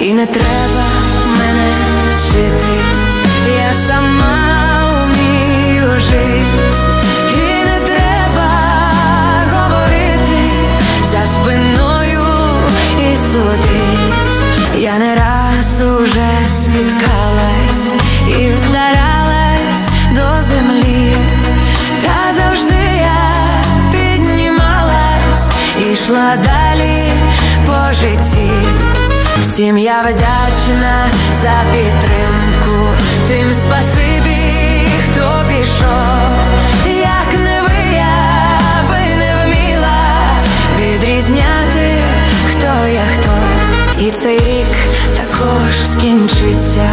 і не треба мене вчити, я сама вмію жити, і не треба говорити за спиною і судить. Я не раз уже спіткалась і вдаралась до землі, та завжди я піднімалась і йшла далі. Всім я вдячна за підтримку, тим спасибі, хто пішов, як не ви, я би не вміла відрізняти, хто є хто. І цей рік також скінчиться,